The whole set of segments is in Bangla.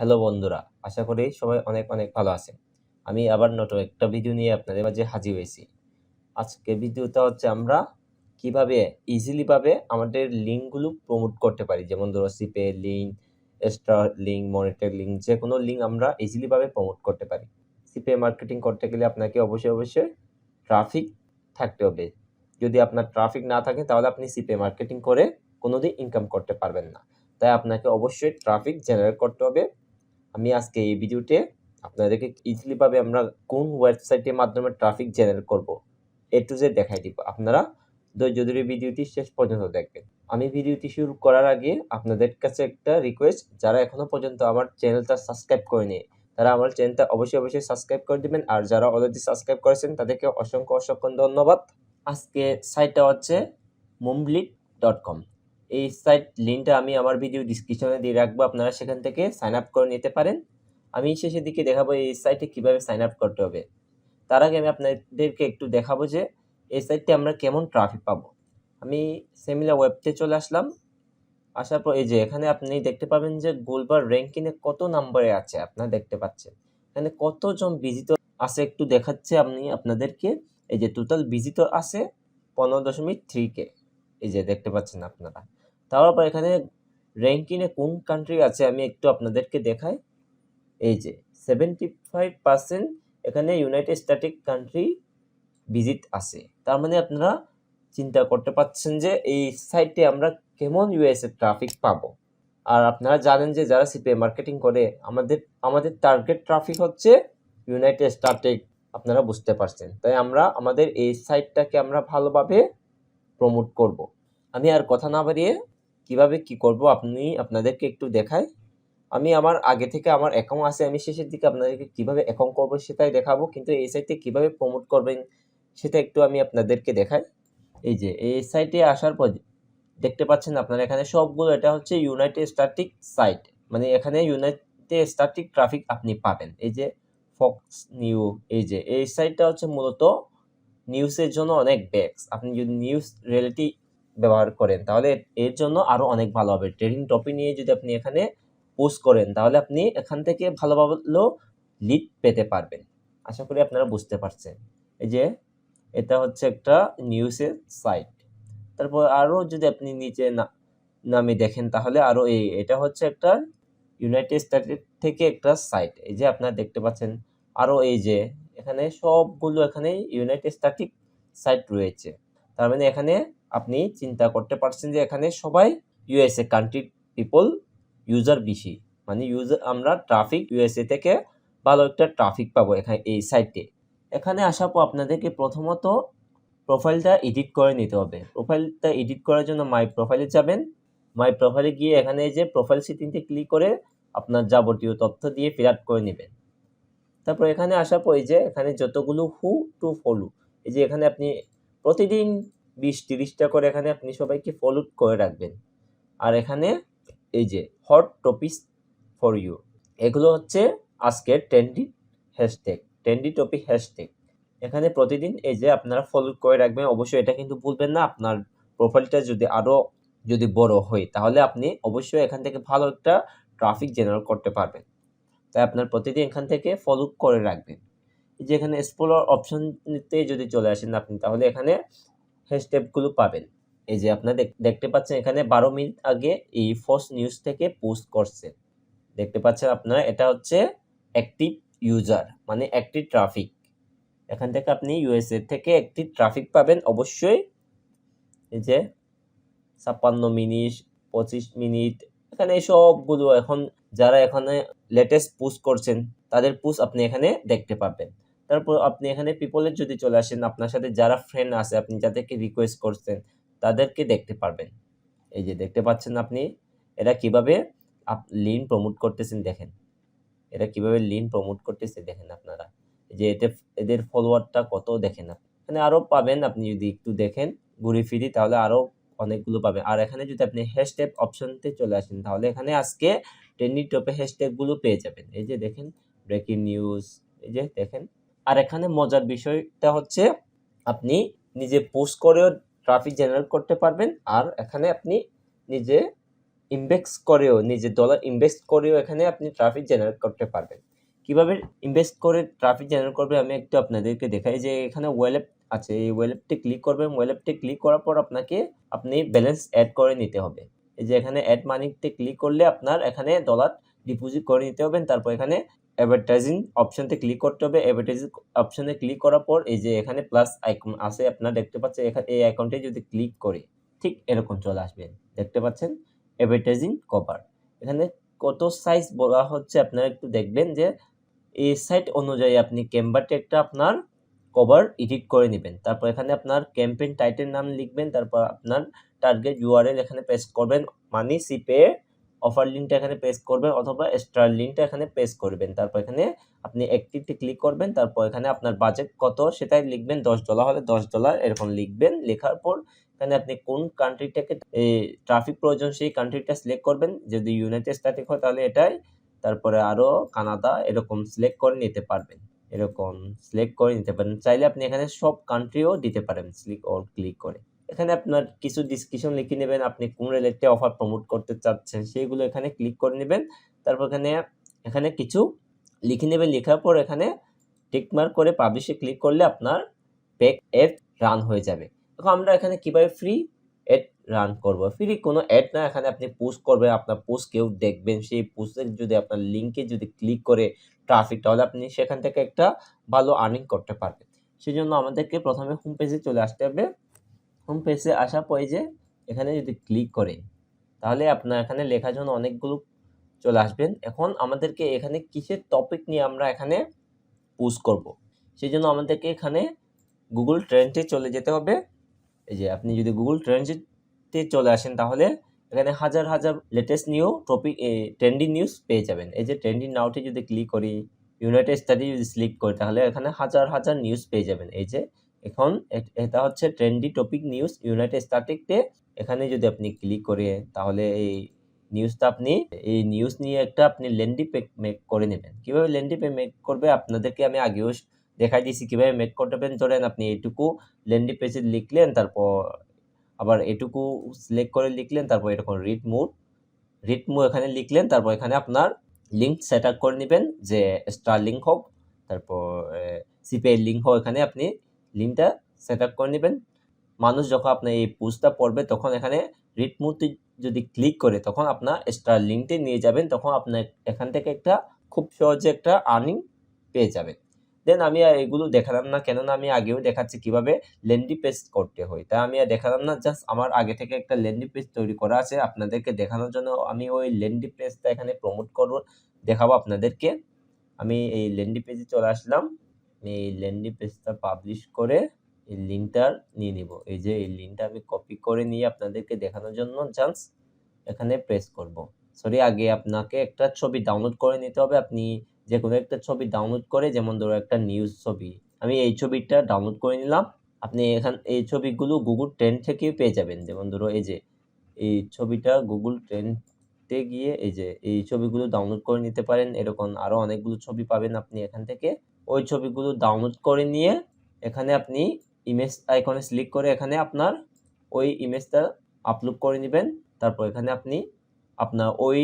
হ্যালো বন্ধুরা, আশা করি সবাই অনেক অনেক ভালো আছেন। আমি আবার নতুন একটা ভিডিও নিয়ে আপনাদের মাঝে হাজির হয়েছি। আজকে ভিডিওটা হচ্ছে আমরা কীভাবে ইজিলি ভাবে আমাদের লিঙ্কগুলো প্রমোট করতে পারি। যেমন ধরো সিপে link extra link monitor link যে কোনো লিঙ্ক আমরা ইজিলি ভাবে প্রমোট করতে পারি। সিপে মার্কেটিং করতে গেলে আপনাকে অবশ্যই অবশ্যই ট্রাফিক থাকতে হবে। যদি আপনার ট্রাফিক না থাকে, তাহলে আপনি সিপে মার্কেটিং করে কোনোদিন ইনকাম করতে পারবেন না। তাই আপনাকে অবশ্যই ট্রাফিক জেনারেট করতে হবে। আমি আজকে এই ভিডিওতে আপনাদেরকে ইজিলি ভাবে আমরা কোন ওয়েবসাইটের মাধ্যমে ট্রাফিক জেনারেট করব এ টু জেড দেখাই দিব। আপনারা ধৈর্য ধরে ভিডিওটি শেষ পর্যন্ত দেখবেন। আমি ভিডিওটি শুরু করার আগে আপনাদের কাছে একটা রিকোয়েস্ট যারা এখনও পর্যন্ত আমার চ্যানেলটা সাবস্ক্রাইব করেনি, তারা আমার চ্যানেলটা অবশ্যই অবশ্যই সাবস্ক্রাইব করে দিবেন, আর যারা অলরেডি সাবস্ক্রাইব করেছেন, তাদেরকে অসংখ্য অসংখ্য ধন্যবাদ। আজকে সাইটটা হচ্ছে মুমব্লিট ডট কম এই সাইট লিঙ্কটা আমি আমার ভিডিও ডিসক্রিপশনে দিয়ে রাখব, আপনারা সেখান থেকে সাইন আপ করে নিতে পারেন। আমি শেষের দিকে দেখাবো এই সাইটে কীভাবে সাইন আপ করতে হবে। তার আগে আমি আপনাদেরকে একটু দেখাবো যে এই সাইটে আমরা কেমন ট্রাফিক পাবো। আমি সেমিলা ওয়েবতে চলে আসলাম। আসার পর এই যে এখানে আপনি দেখতে পাবেন যে গোলবার র্যাঙ্কিংয়ে কত নাম্বারে আছে, আপনারা দেখতে পাচ্ছেন। এখানে কতজন ভিজিটর আছে একটু দেখাচ্ছে আমি আপনাদেরকে। এই যে টোটাল ভিজিটর আছে পনেরো দশমিক থ্রি কে এই যে দেখতে পাচ্ছেন আপনারা। তারপর এখানে র্যাঙ্কিংয়ে কোন কান্ট্রি আছে আমি একটু আপনাদেরকে দেখাই। এই যে সেভেন্টি ফাইভ পার্সেন্ট এখানে ইউনাইটেড স্ট্যাটিক কান্ট্রি ভিজিট আছে। তার মানে আপনারা চিন্তা করতে পারছেন যে এই সাইটে আমরা কেমন ইউএসএ ট্রাফিক পাবো। আর আপনারা জানেন যে যারা সিপিএ মার্কেটিং করে, আমাদের আমাদের টার্গেট ট্রাফিক হচ্ছে ইউনাইটেড স্ট্যাটিক আপনারা বুঝতে পারছেন। তাই আমরা, আমাদের এই সাইটটাকে আমরা ভালোভাবে প্রমোট করব। আমি আর কথা না বাড়িয়ে কীভাবে কি করব আপনি, আপনাদেরকে একটু দেখাই। আমি আমার আগে থেকে আমার অ্যাকাউন্ট আছে, আমি শেষের দিকে আপনাদেরকে কীভাবে অ্যাকাউন্ট করব সেটাই দেখাবো, কিন্তু এই সাইটে কীভাবে প্রমোট করবেন সেটা একটু আমি আপনাদেরকে দেখাই। এই যে, এই সাইটে আসার পর দেখতে পাচ্ছেন আপনারা এখানে সবগুলো, এটা হচ্ছে ইউনাইটেড স্ট্যাটিক সাইট মানে এখানে ইউনাইটেড স্ট্যাটিক ট্রাফিক আপনি পাবেন। এই যে ফক্স নিউ এই যে, এই সাইটটা হচ্ছে মূলত নিউজের জন্য অনেক বেস্ট আপনি যদি নিউজ রিয়েলিটি ব্যবহার করেন, তাহলে এর জন্য আরও অনেক ভালো হবে। ট্রেডিং টপিক নিয়ে যদি আপনি এখানে পোস্ট করেন, তাহলে আপনি এখান থেকে ভালো ভালো লিড পেতে পারবেন। আশা করি আপনারা বুঝতে পারছেন। এই যে, এটা হচ্ছে একটা নিউজের সাইট তারপর আরও যদি আপনি নিচে না, নামে দেখেন, তাহলে আরও এই, এটা হচ্ছে একটা ইউনাইটেড স্টেটের থেকে একটা সাইট এই যে, আপনারা দেখতে পাচ্ছেন আরও এই যে, এখানে সবগুলো এখানে ইউনাইটেড স্ট্যাটিক সাইট রয়েছে। তার মানে এখানে আপনি চিন্তা করতে পারছেন যে এখানে সবাই ইউএসএ কান্ট্রি পিপল ইউজার বেশি। মানে ইউজার আমরা ট্রাফিক ইউএসএ থেকে ভালো একটা ট্রাফিক পাবো এখানে এই সাইটে এখানে আসার পর আপনাদেরকে প্রথমত প্রোফাইলটা এডিট করে নিতে হবে। প্রোফাইলটা এডিট করার জন্য মাই প্রোফাইলে যাবেন। মাই প্রোফাইলে গিয়ে এখানে যে প্রোফাইল সেটিংতে ক্লিক করে আপনার যাবতীয় তথ্য দিয়ে ফিল করে নেবেন। তারপর এখানে আসার পর এই যে এখানে যতগুলো হু টু ফলো এই যে এখানে আপনি প্রতিদিন বিশ তিরিশটা করে এখানে আপনি সবাইকে ফলো করে রাখবেন। আর এখানে এই যে হট টপিস ফর ইউ এগুলো হচ্ছে আজকের trendy hashtag trendy topic hashtag এখানে প্রতিদিন এই যে আপনারা ফলো করে রাখবেন, অবশ্যই এটা কিন্তু ভুলবেন না। আপনার প্রোফাইলটা যদি আরও যদি বড় হয়, তাহলে আপনি অবশ্যই এখান থেকে ভালো একটা ট্রাফিক জেনারেট করতে পারবেন। তাই আপনার প্রতিদিন এখান থেকে ফলো করে রাখবেন। যে এখানে এক্সপ্লোর অপশনতে যদি চলে আসেন আপনি, তাহলে এখানে হ্যাশট্যাগুলো পাবেন। এই যে আপনার দেখতে পাচ্ছেন এখানে বারো মিনিট আগে এই ফোর্স নিউজ থেকে পোস্ট করছে। দেখতে পাচ্ছেন আপনারা, এটা হচ্ছে অ্যাক্টিভ ইউজার মানে অ্যাক্টিভ ট্রাফিক এখান থেকে আপনি ইউএসএ থেকে একটি ট্রাফিক পাবেন অবশ্যই। এই যে ছাপ্পান্ন মিনিট, পঁচিশ মিনিট, এখানে সবগুলো এখন, যারা এখানে লেটেস্ট পোস্ট করছেন, তাদের পোস্ট আপনি এখানে দেখতে পাবেন তারপর আপনি এখানে পিপলের যদি চলে আসেন, আপনার সাথে যারা ফ্রেন্ড আছে, আপনি যাদেরকে রিকোয়েস্ট করছেন, তাদেরকে দেখতে পারবেন। এই যে দেখতে পাচ্ছেন আপনি, এরা কীভাবে লিন প্রমোট করতেছেন দেখেন। এরা কীভাবে লিন প্রমোট করতেছে দেখেন আপনারা। যে এতে, এদের ফলোয়ারটা কত দেখেন এখানে আরও পাবেন, আপনি যদি একটু দেখেন ঘুরে ফিরি, তাহলে আরও অনেকগুলো পাবেন। আর এখানে যদি আপনি হ্যাশট্যাগ অপশনতে চলে আসেন, তাহলে এখানে আজকে ট্রেন্ডিং টপে হ্যাশট্যাগুলো পেয়ে যাবেন। এই যে দেখেন ব্রেকিং নিউজ এই যে দেখেন আর এখানে মজার বিষয়টা হচ্ছে আপনি নিজে পোস্ট করেও ট্রাফিক জেনারেট করতে পারবেন আর এখানে আপনি নিজে ইনভেস্ট করেও নিজের ডলার ইনভেস্ট করেও এখানে আপনি ট্রাফিক জেনারেট করতে পারবেন। কীভাবে ইনভেস্ট করে ট্রাফিক জেনারেট করবে আমি একটু আপনাদেরকে দেখাই যে এখানে ওয়েলঅ্যাপ আছে, এই ওয়েলঅ্যাপটি ক্লিক করবেন ওয়েলঅ্যাপটি ক্লিক করার পর আপনাকে আপনি ব্যালেন্স অ্যাড করে নিতে হবে। এই যে এখানে অ্যাড মানিতে ক্লিক করলে আপনার এখানে ডলার ডিপোজিট করে নিতে হবে, তারপর এখানে অ্যাডভার্টাইজিং অপশনতে ক্লিক করতে হবে। অ্যাডভার্টাইজিং অপশনে ক্লিক করার পর এই যে এখানে প্লাস আইকন আছে, আপনারা দেখতে পাচ্ছেন এখানে এই অ্যাকাউন্টে যদি ক্লিক করে, ঠিক এরকম চলে আসবেন দেখতে পাচ্ছেন? অ্যাডভার্টাইজিং কভার এখানে কত সাইজ বলা হচ্ছে আপনারা একটু দেখবেন যে, এই সাইট অনুযায়ী আপনি ক্যাম্বারটা একটা আপনার কভার এডিট করে নেবেন। তারপর এখানে আপনার ক্যাম্পেইন টাইটেল নাম লিখবেন, তারপর আপনার টার্গেট ইউআরএল এখানে পেস্ট করবেন মানি সিপে অফার লিঙ্কটা এখানে পেস্ট করবেন অথবা স্টার লিঙ্কটা এখানে পেস্ট করবেন। তারপর এখানে আপনি অ্যাক্টিভটি ক্লিক করবেন, তারপর এখানে আপনার বাজেট কত সেটাই লিখবেন, দশ ডলার হলে দশ ডলার এরকম লিখবেন। লেখার পর এখানে আপনি কোন কান্ট্রিটাকে ট্রাফিক প্রয়োজন সেই কান্ট্রিটা সিলেক্ট করবেন। যদি ইউনাইটেড স্টেটে হয় তাহলে এটাই, তারপরে আরও কানাডা এরকম সিলেক্ট করে নিতে পারবেন। এরকম সিলেক্ট করে নিতে পারেন। চাইলে আপনি এখানে সব কান্ট্রিও দিতে পারেন ক্লিক অর ক্লিক করে। এখানে আপনার কিছু ডিসক্রিপশন লিখে নেবেন, আপনি কোন রিলেটেড অফার প্রমোট করতে চাচ্ছেন সেইগুলো এখানে ক্লিক করে নেবেন। তারপর এখানে এখানে কিছু লিখে নেবেন, লেখার পর এখানে টিকমার্ক করে পাবলিশে ক্লিক করলে আপনার পেক অ্যাড রান হয়ে যাবে। এখন আমরা এখানে কীভাবে ফ্রি অ্যাড রান করব? ফ্রি কোনো অ্যাড না, এখানে আপনি পোস্ট করবেন, আপনার পোস্ট কেউ দেখবেন, সেই পোস্টের যদি আপনার লিঙ্কে যদি ক্লিক করে ট্রাফিক তাহলে আপনি সেখান থেকে একটা ভালো আর্নিং করতে পারবেন। সেই জন্য আমাদেরকে প্রথমে হোম পেজে চলে আসতে হবে। হোম পেজে আসা যে এখানে যদি ক্লিক করে, তাহলে আপনার এখানে লেখার জন্য অনেকগুলো চলে আসবেন। এখন আমাদেরকে এখানে কিসের টপিক নিয়ে আমরা এখানে পোস্ট করব? সেই জন্য আমাদেরকে এখানে গুগল ট্রেন্ডে চলে যেতে হবে। এই যে আপনি যদি গুগল ট্রেন্ডে চলে আসেন, তাহলে এখানে হাজার হাজার latest new topic trending news পেয়ে যাবেন। এই যে ট্রেন্ডিং নাউটি যদি ক্লিক করি ইউনাইটেড স্টাডি যদি সিলেক্ট করি, তাহলে এখানে হাজার হাজার নিউজ পেয়ে যাবেন। এই যে এখন এটা হচ্ছে ট্রেন্ডি টপিক নিউজ ইউনাইটেড স্ট্যাটিকতে এখানে যদি আপনি ক্লিক করে, তাহলে এই নিউজটা আপনি, এই নিউজ নিয়ে একটা আপনি লেন্ডি পেক মেক করে নেবেন। কীভাবে লেন্ডি পে, মেক করবে? আপনাদেরকে আমি আগেও দেখাই দিয়েছি। কীভাবে মেক করতে পারেন? ধরেন আপনি এইটুকু লেন্ডি পেজে লিখলেন, তারপর আবার এটুকু সিলেক্ট করে লিখলেন, তারপর এরকম রিড মুড রিড মুড এখানে লিখলেন, তারপর এখানে আপনার লিঙ্ক সেট আপ করে নেবেন, যে স্টার লিঙ্ক হোক, তারপর সিপিআই লিঙ্ক হোক, এখানে আপনি লিঙ্কটা সেট আপ করে নেবেন। মানুষ যখন আপনার এই পোস্টটা পড়বে, তখন এখানে রিড মুডটি যদি ক্লিক করে, তখন আপনার স্টার লিঙ্কটি নিয়ে যাবেন, তখন আপনার এখান থেকে একটা খুব সহজে একটা আর্নিং পেয়ে যাবেন। দেন আমি আর এগুলো দেখালাম না, কেননা আমি আগেও দেখাচ্ছি কীভাবে লেন্ডি পেজ করতে হয়। তাই আমি আর দেখালাম না জাস্ট আমার আগে থেকে একটা লেন্ডি পেজ তৈরি করা আছে, আপনাদেরকে দেখানোর জন্য আমি ওই লেন্ডি পেজটা এখানে প্রমোট করব, দেখাবো আপনাদেরকে। আমি এই লেন্ডি পেজে চলে আসলাম। আমি এই লেন্ডি পেজটা পাবলিশ করে এই লিঙ্কটা নিয়ে নিব। এই যে এই লিঙ্কটা আমি কপি করে নিয়ে আপনাদেরকে দেখানোর জন্য জাস্ট এখানে প্রেস করব। সরি আগে আপনাকে একটা ছবি ডাউনলোড করে নিতে হবে। আপনি যে কোনো একটা ছবি ডাউনলোড করে, যেমন ধরো একটা নিউজ ছবি, আমি এই ছবিটা ডাউনলোড করে নিলাম। আপনি এখান, এই ছবিগুলো গুগল ট্রেন্ড থেকেও পেয়ে যাবেন। যেমন ধরো এই যে, এই ছবিটা গুগল ট্রেন্ডে গিয়ে এই যে, এই ছবিগুলো ডাউনলোড করে নিতে পারেন। এরকম আরও অনেকগুলো ছবি পাবেন আপনি এখান থেকে। ওই ছবিগুলো ডাউনলোড করে নিয়ে এখানে আপনি ইমেজ আইকনে সিলেক্ট করে এখানে আপনার ওই ইমেজটা আপলোড করে নেবেন। তারপর এখানে আপনি আপনার ওই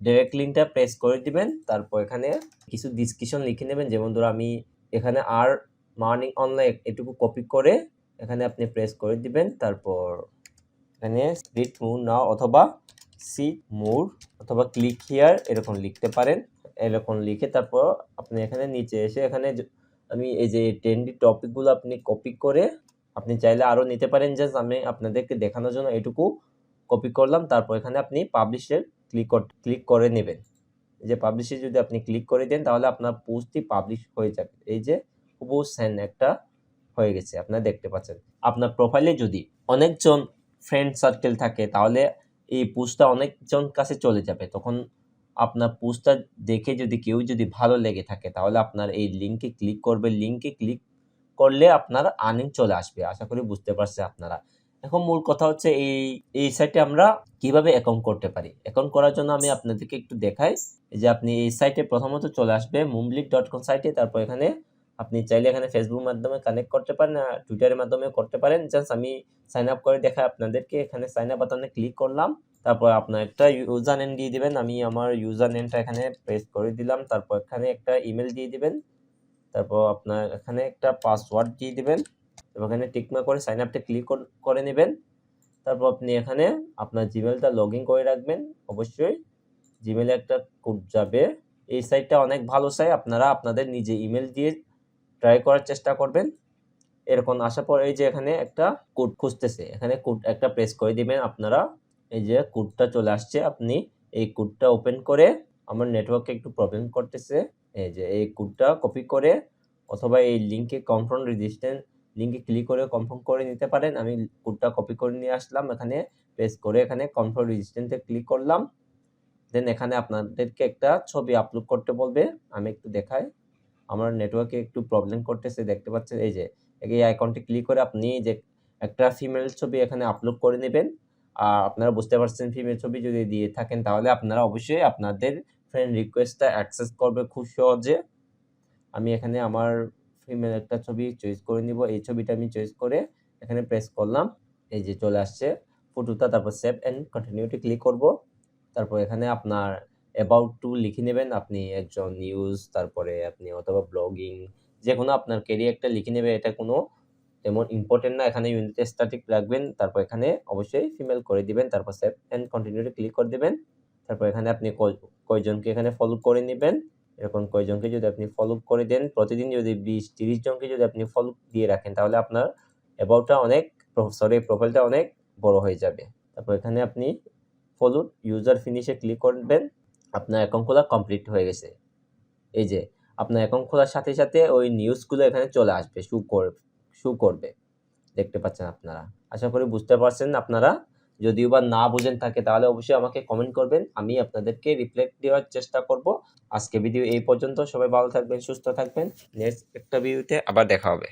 ডাইরেক্ট লিঙ্কটা প্রেস করে দিবেন। তারপর এখানে কিছু ডিসক্রিপশন লিখে নেবেন। যেমন ধরো আমি এখানে আর মার্নিং অনলাইন এটুকু কপি করে এখানে আপনি প্রেস করে দিবেন। তারপর এখানে রিড মুভ নাও অথবা সিট মুভ অথবা ক্লিক হিয়ার এরকম লিখতে পারেন। এরকম লিখে তারপর আপনি এখানে নিচে এসে এখানে আমি এই যে ট্রেন্ডি টপিকগুলো আপনি কপি করে আপনি চাইলে আরও নিতে পারেন। জাস্ট আমি আপনাদেরকে দেখানোর জন্য এটুকু কপি করলাম। তারপর এখানে আপনি পাবলিশের ক্লিক ক্লিক করে নেবেন। এই যে পাবলিশে যদি আপনি ক্লিক করে দেন তাহলে আপনার পোস্টটি পাবলিশ হয়ে যাবে। এই যে হুবহু সেন একটা হয়ে গেছে, আপনারা দেখতে পাচ্ছেন। আপনার প্রোফাইলে যদি অনেকজন ফ্রেন্ড সার্কেল থাকে তাহলে এই পোস্টটা অনেকজন কাছে চলে যাবে। তখন আপনার পোস্টটা দেখে যদি কেউ যদি ভালো লেগে থাকে, তাহলে আপনার এই লিঙ্কে ক্লিক করবে। লিঙ্কে ক্লিক করলে আপনার আর্নিং চলে আসবে। আশা করি বুঝতে পারছে আপনারা। এখন মূল কথা হচ্ছে এই এই সাইটে আমরা কীভাবে অ্যাকাউন্ট করতে পারি? অ্যাকাউন্ট করার জন্য আমি আপনাদেরকে একটু দেখাই। যে আপনি এই সাইটে প্রথমত চলে আসবে মুমলিক ডট কম সাইটে তারপর এখানে আপনি চাইলে এখানে ফেসবুক মাধ্যমে কানেক্ট করতে পারেন, আর টুইটারের মাধ্যমে করতে পারেন। জাস্ট আমি সাইন আপ করে দেখা আপনাদেরকে। এখানে সাইন আপ বাটনে ক্লিক করলাম। তারপর আপনার একটা ইউজার নেম দিয়ে দিবেন, আমি আমার ইউজার নেমটা এখানে পেস্ট করে দিলাম, তারপর এখানে একটা ইমেল দিয়ে দিবেন, তারপর আপনার এখানে একটা পাসওয়ার্ড দিয়ে দিবেন, এবং এখানে টিকমার্ক করে সাইন আপটা ক্লিক করে নেবেন, তারপর আপনি এখানে আপনার জিমেলটা লগ ইন করে রাখবেন, অবশ্যই জিমেলে একটা কোড যাবে, এই সাইটটা অনেক ভালো সাইট আপনারা আপনাদের নিজে ইমেল দিয়ে ট্রাই করার চেষ্টা করবেন, এরকম আসার পর এই যে এখানে একটা কোড খুঁজতেছে, এখানে কোড একটা প্রেস করে দিবেন, আপনারা এই যে কোডটা চলে আসছে, আপনি এই কোডটা ওপেন করে আমার নেটওয়ার্কে একটু প্রবলেম করতেছে। এই যে এই কোডটা কপি করে অথবা এই লিঙ্কে কনফার্ম রেজিস্ট্যান্ট লিঙ্কে ক্লিক করে কনফার্ম করে নিতে পারেন। আমি কোডটা কপি করে নিয়ে আসলাম, এখানে পেস্ট করে এখানে কনফার্ম রেজিস্ট্যান্টে ক্লিক করলাম। দেন এখানে আপনাদেরকে একটা ছবি আপলোড করতে বলবে, আমি একটু দেখাই। আমার নেটওয়ার্কে একটু প্রবলেম করতেছে, দেখতে পাচ্ছেন? এই যে, এই আইকনটি ক্লিক করে আপনি যে একটা ফিমেল ছবি এখানে আপলোড করে নেবেন। আপনারা বুঝতে পারছেন ফিমেল ছবি যদি দিয়ে থাকেন, তাহলে আপনারা অবশ্যই আপনাদের ফ্রেন্ড রিকোয়েস্টটা অ্যাক্সেস করবে খুব সহজে। আমি এখানে আমার ফিমেল একটা ছবি চয়েস করে নিব। এই ছবিটা আমি চয়েস করে এখানে প্রেস করলাম। এই যে চলে আসছে ফটোটা তারপর সেভ অ্যান্ড কন্টিনিউটি ক্লিক করব। তারপর এখানে আপনার অ্যাবাউট টু লিখে নেবেন। আপনি একজন নিউজ তারপরে আপনি অথবা ব্লগিং যে কোনো আপনার ক্যারিয়ারটা লিখে নেবে। এটা কোনো তেমন ইম্পর্টেন্ট না, এখানে ইউনিট স্ট্যাটিক রাখবেন, তারপর এখানে অবশ্যই ফিমেল করে দিবেন, তারপর সেভ অ্যান্ড কন্টিনিউটি ক্লিক করে দিবেন, তারপর এখানে আপনি কয়জনকে এখানে ফলো করে নেবেন, এরকম কয়জনকে যদি আপনি ফলো করে দেন, প্রতিদিন যদি বিশ, তিরিশ জনকে যদি আপনি ফলো দিয়ে রাখেন, তাহলে আপনার অ্যাবাউটটা অনেক সরি প্রোফাইলটা অনেক বড় হয়ে যাবে। তারপর এখানে আপনি ফলো ইউজার ফিনিশে ক্লিক করবেন, আপনার অ্যাকাউন্ট খোলা কমপ্লিট হয়ে গেছে। এই যে, আপনার অ্যাকাউন্ট খোলার সাথে সাথে ওই নিউজগুলো এখানে চলে আসবে শু করবে। শু করবে। দেখতে পাচ্ছেন আপনারা। আশা করি বুঝতে পারছেন আপনারা। যদিও বা না বুঝেন থাকে, তাহলে অবশ্যই আমাকে কমেন্ট করবেন। আমি আপনাদেরকে রিপ্লাই দেওয়ার চেষ্টা করব। আজকে ভিডিও এই পর্যন্ত। সবাই ভালো থাকবেন, সুস্থ থাকবেন। নেক্সট একটা ভিডিওতে আবার দেখা হবে।